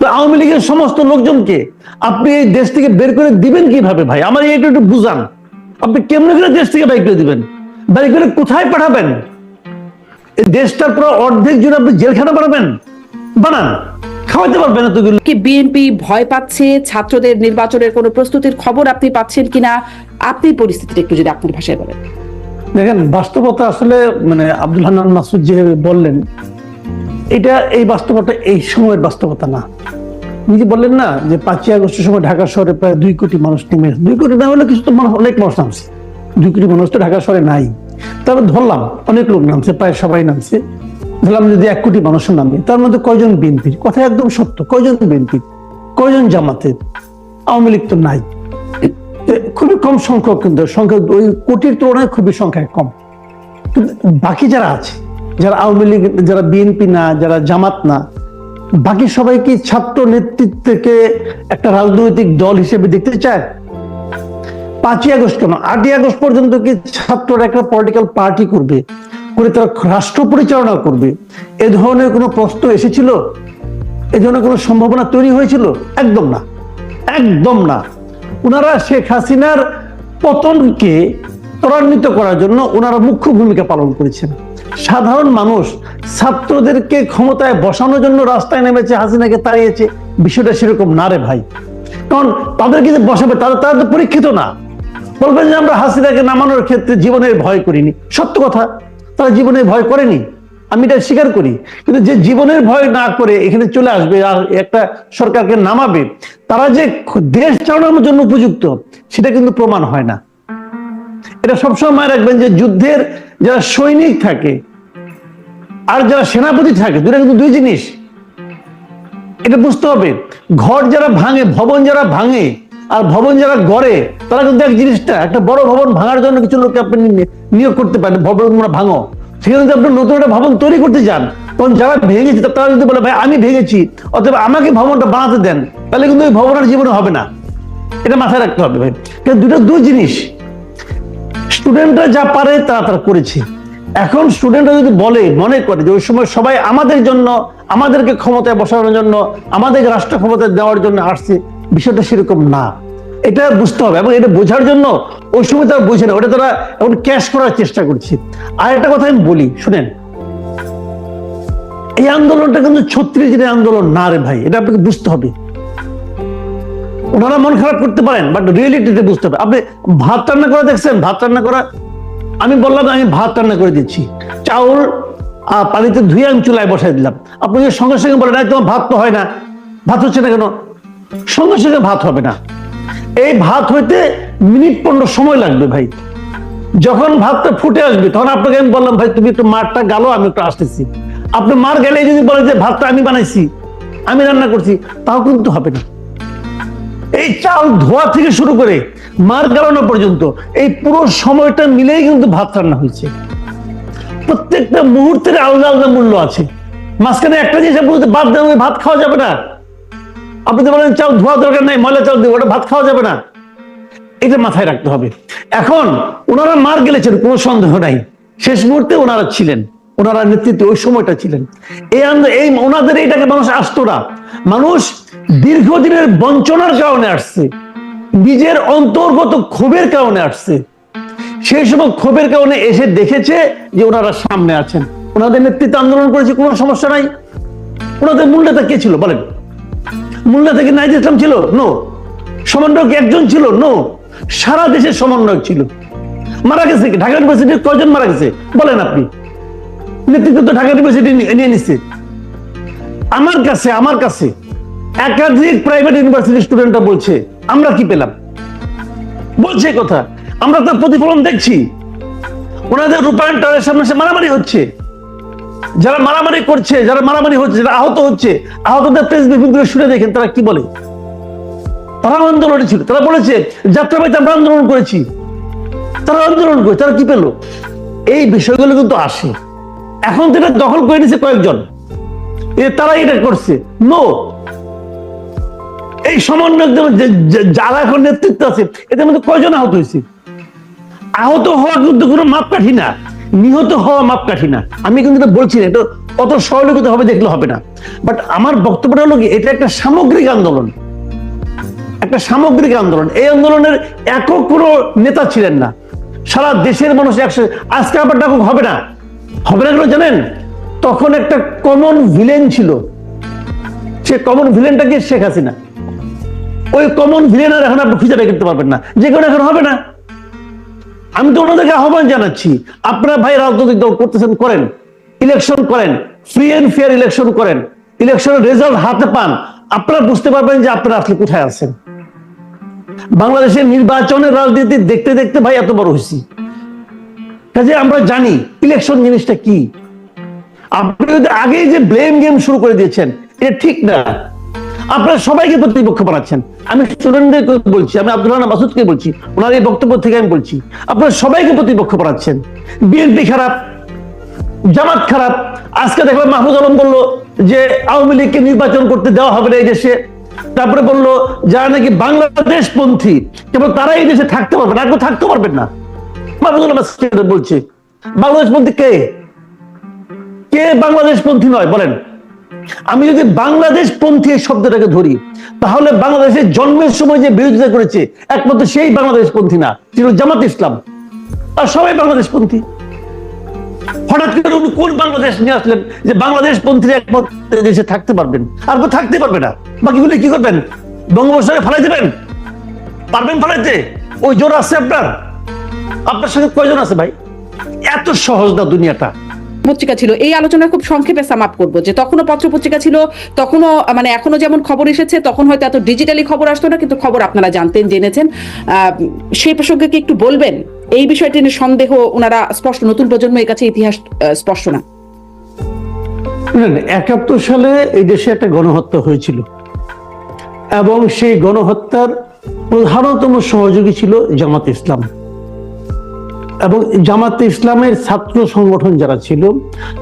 তো আওয়ামী লীগের সমস্ত লোকজনকে আপনি এই দেশ থেকে বের করে দিবেন কীভাবে ভাই? আমার এটা একটু বুঝান। আপনি কেমনে করে দেশ থেকে বাইর করে দিবেন? বাইর করে কোথায় পাঠাবেন? এই দেশটার পুরো অর্ধেক জুড়ে আপনি জেলখানা বানাবেন? বানান। খাওয়াতে পারবেন এতগুলো। কি বিএনপি ভয় পাচ্ছে? ছাত্রদের নির্বাচনের কোনো প্রস্তুতির খবর আপনি পাচ্ছেন কিনা? আপনি পরিস্থিতিটা একটু যদি আপনার ভাষায় বলেন। দেখেন বাস্তবতা আসলে মানে আব্দুল হান্নান মাসুদ যেভাবে বললেন এটা এই বাস্তবতা, এই সময়ের বাস্তবতা না। নিজে বললেন না যে পাঁচই আগস্টের সময় ঢাকা শহরে প্রায় দুই কোটি মানুষ নেমে দুই কোটি না হলে কিছু তো মানুষ, অনেক মানুষ নামছে। দুই কোটি মানুষ তো ঢাকা শহরে নাই। তবে ধরলাম, অনেক লোক নামছে, প্রায় সবাই নামছে। ধরলাম যদি এক কোটি মানুষ নামে, তার মধ্যে কয়জন বিএনপির কথা একদম সত্য, কয়জন বিএনপির কয়জন জামাতের? আওয়ামী লীগ তো নাই। খুবই কম সংখ্যক কিন্তু সংখ্যা ওই কোটির তুলনায় খুবই সংখ্যায় কম। বাকি যারা আছে যারা আওয়ামী লীগ, যারা বিএনপি না, যারা জামাত না, বাকি সবাই কি ছাত্র নেতৃত্বকে একটা রাজনৈতিক দল হিসেবে দেখতে চায়? পাঁচই আগস্ট কেন? আটই আগস্ট পর্যন্ত কি ছাত্ররা একটা পলিটিক্যাল পার্টি করবে? করে তারা রাষ্ট্র পরিচালনা করবে? এ ধরনের কোনো প্রশ্ন এসেছিল? এ ধরনের কোনো সম্ভাবনা তৈরি হয়েছিল? একদম না। একদম না। ওনারা শেখ হাসিনার পতনকে ত্বরান্বিত করার জন্য ওনারা মুখ্য ভূমিকা পালন করেছেন। সাধারণ মানুষ ছাত্রদেরকে ক্ষমতায় বসানোর জন্য রাস্তায় নেমেছে, হাসিনাকে তাড়িয়েছে, বিষয়টা সেরকম না রে ভাই। কারণ তাদেরকে যে বসাবে, তাদের তারা তো পরীক্ষিত না। বলবেন যে আমরা হাসিনাকে নামানোর ক্ষেত্রে জীবনের ভয় করিনি। সত্য কথা, তারা জীবনের ভয় করেনি। আমি এটা স্বীকার করি। কিন্তু যে জীবনের ভয় না করে এখানে চলে আসবে আর একটা সরকারকে নামাবে, তারা যে দেশ চালানোর জন্য উপযুক্ত, সেটা কিন্তু প্রমাণ হয় না। এটা সবসময় মনে রাখবেন যে যুদ্ধের যারা সৈনিক থাকে আর যারা সেনাপতি থাকে দুটা কিন্তু দুই জিনিস। এটা বুঝতে হবে, ঘর যারা ভাঙে, ভবন যারা ভাঙে, আর ভবন যারা গড়ে, তারা কিন্তু এক জিনিসটা, একটা বড় ভবন ভাঙার জন্য কিছু লোককে আপনি নিয়োগ করতে পারেন, ভবন তোমরা ভাঙো। সেখানে যদি আপনি নতুন একটা ভবন তৈরি করতে যান, তখন যারা ভেঙেছে তারা যদি বলে, ভাই, আমি ভেঙেছি, অথবা আমাকে ভবনটা বানাতে দেন তাহলে কিন্তু ওই ভবনের জীবনে হবে না। এটা মাথায় রাখতে হবে, ভাই। দুটো দুই জিনিস। স্টুডেন্টরা যা পারে তা তারা করেছে। এখন স্টুডেন্টরা যদি বলে, মনে করে যে ওই সময় সবাই আমাদের জন্য, আমাদেরকে ক্ষমতায় বসানোর জন্য আমাদেরকে রাষ্ট্র ক্ষমতায় দেওয়ার জন্য আসছে, বিষয়টা সেরকম না। এটা বুঝতে হবে এবং এটা বোঝার জন্য ওই সময় তারা বোঝে না, ওটা তারা এখন ক্যাশ করার চেষ্টা করছে। আর একটা কথা আমি বলি, শুনেন। এই আন্দোলনটা কিন্তু ছত্রিশ দিনের আন্দোলন না রে ভাই, এটা আপনাকে বুঝতে হবে। ওনারা মন খারাপ করতে পারেন বাট রিয়েলিটিতে বুঝতে হবে। আপনি ভাত রান্না করে দেখছেন, ভাত রান্না করা, আমি বললাম, আমি ভাত রান্না করে দিচ্ছি। চাউল পানিতে ধুয়ে আমি চুলায় বসাই দিলাম। আপনি সঙ্গে সঙ্গে বলেন তোমার ভাত তো হয় না। ভাত হচ্ছে না কেন? সঙ্গে সঙ্গে ভাত হবে না। এই ভাত হইতে মিনিট পনেরো সময় লাগবে ভাই। যখন ভাতটা ফুটে আসবে, তখন আপনাকে আমি বললাম, ভাই, তুমি একটু মারটা গালো, আমি একটু আসতেছি। আপনি মার গেলে যদি বলেন যে, ভাতটা আমি বানাইছি, আমি রান্না করছি, তাও কিন্তু হবে না। এই চাল ধোয়া থেকে শুরু করে মার গালানো পর্যন্ত এই পুরো সময়টা মিলেই কিন্তু ভাত রান্না হয়েছে। প্রত্যেকটা মুহূর্তের আলাদা আলাদা মূল্য আছে। মাঝখানে একটা জিনিস বলতে বাদ দেন ভাত খাওয়া যাবে না। আপনি তো বলেন চাল ধোয়া দরকার নাই, ময়লা চাল দিয়ে ওটা ভাত খাওয়া যাবে না। এটা মাথায় রাখতে হবে। এখন ওনারা মার গেলেছেন, কোনো সন্দেহ নাই। শেষ মুহূর্তে ওনারা ছিলেন। ওনারা নেতৃত্বে ওই সময়টা ছিলেন। এই এই ওনাদের এইটাকে মানুষ আসতো না। মানুষ দীর্ঘদিনের বঞ্চনার কারণে আসছে। নিজের অন্তর্গত ক্ষোভের কারণে আসছে। সেই সময় ক্ষোভের কারণে এসে দেখেছে যে ওনারা সামনে আছেন। ওনাদের নেতৃত্বে আন্দোলন করেছে, কোনো সমস্যা নাই। ওনাদের মূল নেতা কে ছিল? বলেন। মূল নেতা কি নাইজ ইসলাম ছিল? নো। সমন্বয়ক একজন ছিল? নো। সারা দেশের সমন্বয়ক ছিল। মারা গেছে কি? ঢাকা ইউনিভার্সিটির কয়জন মারা গেছে? বলেন আপনি। নেতৃত্ব ঢাকা ইউনিভার্সিটি আমার কাছে আমার কাছে একাধিক প্রাইভেট স্টুডেন্টরা বলছে, আমরা কি পেলাম? বলছে কথা। আমরা তো প্রতিফলন দেখছি। ওনাদের রূপায়ণ সামনে সে মারামারি হচ্ছে। যারা মারামারি করছে, যারা মারামারি হচ্ছে, যারা আহত হচ্ছে, আহতদের প্রেস ব্রিফিংগুলো শুনে দেখেন তারা কি বলে। তারা আন্দোলনে ছিল। তারা বলেছে, যাত্রাবাড়িতে আমরা আন্দোলন করেছি। তারা আন্দোলন করে, তারা কি পেল? এই বিষয়গুলো কিন্তু আসে। এখন তো এটা দখল করে নিছে কয়েকজন। তারা এটা করছে। নো। এই সমন্বয় যারা এখন নেতৃত্ব আছে, এদের মধ্যে কয়জন আহত হয়েছে? আহত কিন্তু কোনো মাপকাঠি না। নিহত হওয়া মাপকাঠি না। আমি কিন্তু এটা বলছি না, এটা অত হবে দেখলে হবে না। বাট আমার বক্তব্যটা হলো কি, এটা একটা সামগ্রিক আন্দোলন। একটা সামগ্রিক আন্দোলন। এই আন্দোলনের একক কোনো নেতা ছিলেন না। সারা দেশের মানুষ একসাথে আজকে আবার ডাকুক, হবে না। হবে না কেন জানেন? তখন একটা কমন ভিলেন ছিল। সে কমন ভিলেনটাকে শেখ হাসিনা। ওই কমন ভিলেন আর এখন আপনি খুঁজে বের করতে পারবেন না। যে কোনো এখন হবে না। আমি তো ওনাদেরকে আহ্বান জানাচ্ছি, আপনারা ভাই রাজনৈতিক দল করতেছেন, করেন। ইলেকশন করেন। ফ্রি এন্ড ফেয়ার ইলেকশন করেন। ইলেকশনের রেজাল্ট হাতে পান। আপনারা বুঝতে পারবেন যে আপনারা আসলে কোথায় আছেন। বাংলাদেশের নির্বাচনের রাজনীতি দেখতে দেখতে ভাই এত বড় হয়েছি। কাজে আমরা জানি ইলেকশন জিনিসটা কি। আপনি যদি আগেই যে ব্লেম গেম শুরু করে দিয়েছেন, এটা ঠিক না। আপনারা সবাইকে প্রতিপক্ষ বানাচ্ছেন। আমি স্টুডেন্টদের বলছি, আমি আব্দুল মাসুদকে বলছি, ওনার এই বক্তব্য থেকে আমি বলছি, আপনারা সবাইকে প্রতিপক্ষ বানাচ্ছেন। বিএনপি খারাপ, জামাত খারাপ, আজকে দেখলাম মাহমুদ আলম বলল যে আওয়ামী লীগকে নির্বাচন করতে দেওয়া হবে না এই দেশে। তারপরে বলল, যারা নাকি বাংলাদেশ পন্থী কেবল তারা এই দেশে থাকতে পারবে না থাকতে পারবেন না। মাহমুদ আলম আজকে এটা বাংলাদেশ পন্থী কে? কে বাংলাদেশ পন্থী নয়, বলেন। আমি যদি বাংলাদেশ পন্থী এই শব্দটাকে ধরি, তাহলে বাংলাদেশের জন্মের সময় যে বিরোধিতা করেছে, একমাত্র সেই বাংলাদেশ পন্থী না ছিল জামাত ইসলাম। আর সবাই বাংলাদেশ পন্থী। হঠাৎ করে উনি কোন বাংলাদেশ নিয়ে আসলেন যে বাংলাদেশ পন্থীরা একমাত্র দেশে থাকতে পারবেন? আর কেউ থাকতে পারবে না। বাকিগুলো কি করবেন? বঙ্গোপসাগরে ফেলাই দেবেন পারবেন ফেলাইতে? ওই জোর আছে আপনার? আপনার সঙ্গে কয়জন আছে ভাই? এত সহজ না দুনিয়াটা। পত্রিকা ছিল। এই আলোচনা খুব সংক্ষেপে সামাপ করব যে তখনও পত্র পত্রিকা ছিল তখনও মানে এখনও যেমন খবর এসেছে তখন হয়তো এত ডিজিটালি খবর আসতো না কিন্তু খবর আপনারা জানতেন জেনেছেন। সেই প্রসঙ্গে কি একটু বলবেন? এই বিষয়টি নিয়ে সন্দেহ ওনারা স্পষ্ট নতুন প্রজন্মের কাছে ইতিহাস স্পষ্ট না একাত্তর সালে এই দেশে একটা গণহত্যা হয়েছিল। এবং সেই গণহত্যার প্রধানতম সহযোগী ছিল জামাত ইসলাম। এবং জামাত ইসলামের ছাত্র সংগঠন যারা ছিল,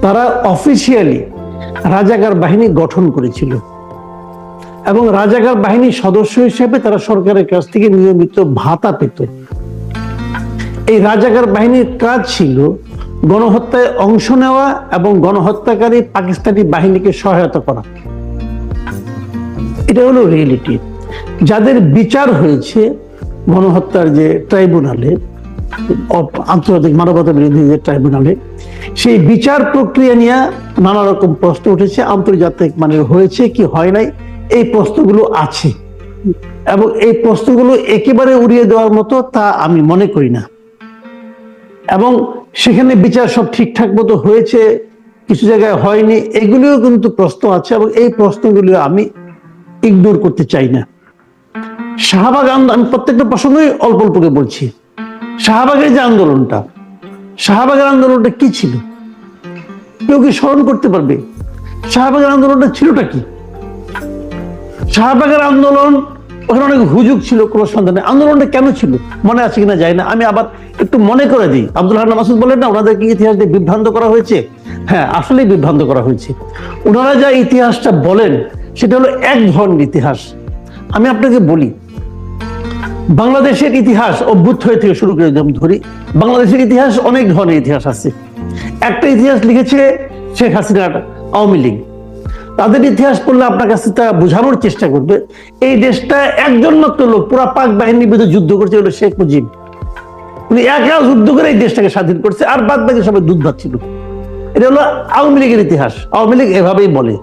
তারা অফিসিয়ালি রাজাকার বাহিনী গঠন করেছিল। এবং রাজাকার বাহিনীর সদস্য হিসেবে তারা সরকারের কাছ থেকে নিয়মিত ভাতা পেত। এই রাজাকার বাহিনীর কাজ ছিল গণহত্যায় অংশ নেওয়া এবং গণহত্যাকারী পাকিস্তানি বাহিনীকে সহায়তা করা। এটা হলো রিয়েলিটি যাদের বিচার হয়েছে গণহত্যার যে ট্রাইব্যুনালে আন্তর্জাতিক মানবতা বিরোধী যে ট্রাইব্যুনালে, সেই বিচার প্রক্রিয়া নিয়ে নানা রকম প্রশ্ন উঠেছে, আন্তর্জাতিক মানের হয়েছে কি হয় নাই, এই প্রশ্নগুলো আছে। এবং এই প্রশ্নগুলো একেবারে উড়িয়ে দেওয়ার মতো তা আমি মনে করি না। এবং সেখানে বিচার সব ঠিকঠাক মতো হয়েছে, কিছু জায়গায় হয়নি, এগুলিও কিন্তু প্রশ্ন আছে এবং এই প্রশ্নগুলো আমি ইগনোর করতে চাই না। শাহবাগ আমি প্রত্যেকটা প্রসঙ্গে অল্প অল্পকে বলছি। শাহবাগের যে আন্দোলনটা, শাহবাগের আন্দোলনটা কি ছিল? কেউ কি স্মরণ করতে পারবে? শাহবাগের আন্দোলনটা ছিলটা কি? শাহবাগের আন্দোলন, ওখানে অনেক হুজুগ ছিল, কোনো সন্ধানে আন্দোলনটা কেন ছিল? মনে আছে কিনা যায় না। আমি আবার একটু মনে করে দিই। আব্দুল হান্না মাসুদ বলেন না, ওনাদেরকে ইতিহাস দিয়ে বিভ্রান্ত করা হয়েছে? হ্যাঁ আসলেই বিভ্রান্ত করা হয়েছে। ওনারা যা ইতিহাসটা বলেন, সেটা হলো এক ধরনের ইতিহাস। আমি আপনাকে বলি বাংলাদেশের ইতিহাস অভ্যুত্থয় থেকে শুরু করে যদি ধরি, বাংলাদেশের ইতিহাস অনেক ধরনের ইতিহাস আছে। একটা ইতিহাস লিখেছে শেখ হাসিনার আওয়ামী লীগ। তাদের ইতিহাস পড়লে আপনার কাছে তা বোঝানোর চেষ্টা করবে। এই দেশটা একজন মাত্র লোক, পুরা পাক বাহিনীর বিরুদ্ধে যুদ্ধ করছে হলো শেখ মুজিব। উনি একা যুদ্ধ করে এই দেশটাকে স্বাধীন করছে, আর বাদ বাকি সবাই দুধ ভাত ছিল। এটা হলো আওয়ামী লীগের ইতিহাস। আওয়ামী লীগ এভাবেই বলে।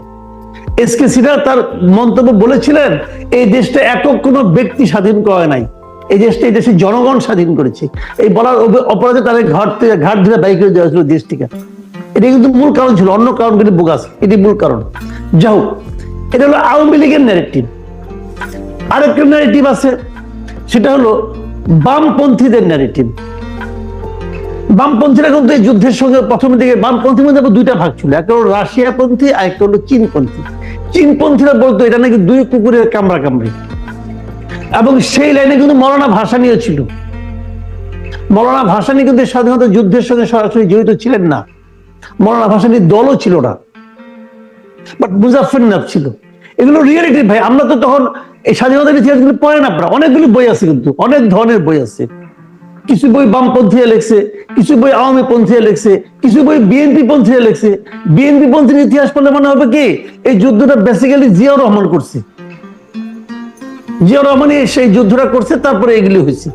এস কে সিনহা তার মন্তব্য বলেছিলেন, এই দেশটা একক কোনো ব্যক্তি স্বাধীন করে নাই। এই দেশটা, এই দেশের জনগণ স্বাধীন করেছে। এই বলার অপরাধে তাদের ঘাট থেকে, ঘাট ধরে বাইক করে দেওয়া হয়েছিল দেশটিকে। এটা কিন্তু মূল কারণ ছিল, অন্য কারণগুলি বোগাস এটি মূল কারণ। যা হোক, এটা হলো আওয়ামী লীগের ন্যারেটিভ আরেকটা ন্যারেটিভ আছে, সেটা হলো বামপন্থীদের ন্যারেটিভ বামপন্থীরা কিন্তু এই যুদ্ধের সঙ্গে প্রথম দিকে, বামপন্থীর মধ্যে দুইটা ভাগ ছিল। একটা হলো রাশিয়াপন্থী, আর একটা হলো চীনপন্থী। চীনপন্থীরা বলতো, এটা নাকি দুই কুকুরের কামড়া কামড়ি এবং সেই লাইনে কিন্তু মৌলানা ভাসানিও ছিল। মৌলানা ভাসানি কিন্তু স্বাধীনতা যুদ্ধের সঙ্গে সরাসরি জড়িত ছিলেন না। মৌলানা ভাসানির দলও ছিল না। বাট মুজাফর নাথ ছিল। এগুলো রিয়েলিটি ভাই, আমরা তো তখন এই স্বাধীনতার ইতিহাসগুলো পড়েন আপনারা অনেকগুলো বই আছে কিন্তু, অনেক ধরনের বই আছে। কিছু বই বামপন্থী লেখছে, কিছু বই আওয়ামী পন্থী লেখছে, কিছু বই বিএনপি পন্থী লেখছে। বিএনপি পন্থীর ইতিহাস পড়লে মনে হবে কি? এই যুদ্ধটা বেসিক্যালি জিয়াউর রহমান করছে। জিয়াউর রহমানই সেই যুদ্ধটা করছে, তারপরে এগুলি হয়েছে।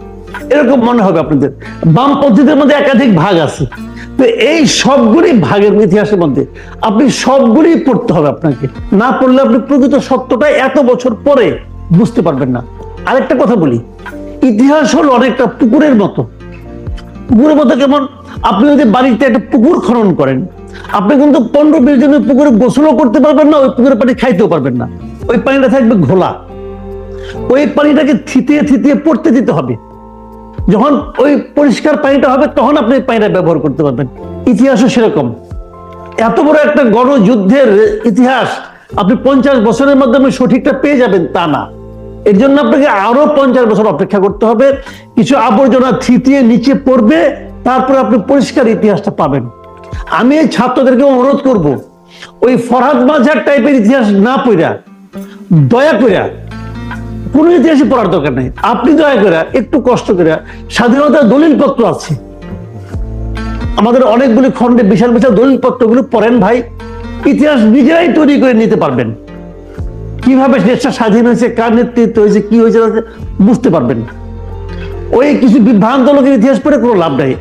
এরকম মনে হবে আপনাদের। বামপন্থীদের মধ্যে একাধিক ভাগ আছে। তো এই সবগুলি ভাগের ইতিহাসের মধ্যে আপনি সবগুলি পড়তে হবে আপনাকে। না পড়লে আপনি প্রকৃত সত্যটা এত বছর পরে বুঝতে পারবেন না। আরেকটা কথা বলি। ইতিহাস হলো অনেকটা পুকুরের মতো। পুকুরের মতো কেমন আপনি যদি বাড়িতে একটা পুকুর খনন করেন, আপনি কিন্তু পনেরো বিশ জনের পুকুরে গোসলও করতে পারবেন না, ওই পুকুরের পানি খাইতেও পারবেন না। ওই পানিটা থাকবে ঘোলা। ওই পানিটাকে থিতিয়ে থিতিয়ে পড়তে দিতে হবে। যখন ওই পরিষ্কার পানিটা হবে, তখন আপনি এই পানিটা ব্যবহার করতে পারবেন। ইতিহাসও সেরকম। এত বড় একটা গণযুদ্ধের ইতিহাস আপনি পঞ্চাশ বছরের মাধ্যমে সঠিকটা পেয়ে যাবেন তা না। এর জন্য আপনাকে আরও পঞ্চাশ বছর অপেক্ষা করতে হবে। কিছু আবর্জনা থিতিয়ে নিচে পড়বে, তারপর আপনি পরিষ্কার ইতিহাসটা পাবেন। আমি এই ছাত্রদেরকে অনুরোধ করব, ওই ফরহাদ মাঝার টাইপের ইতিহাস না পড়া দয়া করিয়া কোন ইতিহাসই পড়ার দরকার নেই। আপনি দয়া করে একটু কষ্ট করে স্বাধীনতার দলিল পত্র আছে। আমাদের অনেকগুলি খণ্ডে বিশাল বিশাল দলিলপত্রগুলো পড়েন ভাই। ইতিহাস নিজেরাই তৈরি করে নিতে পারবেন। কীভাবে দেশটা স্বাধীন হয়েছে, কার নেতৃত্ব হয়েছে, কি হয়েছে বুঝতে পারবেন না। ওই কিছু বিভ্রান্ত লোকের ইতিহাস পড়ে কোনো লাভ নাই।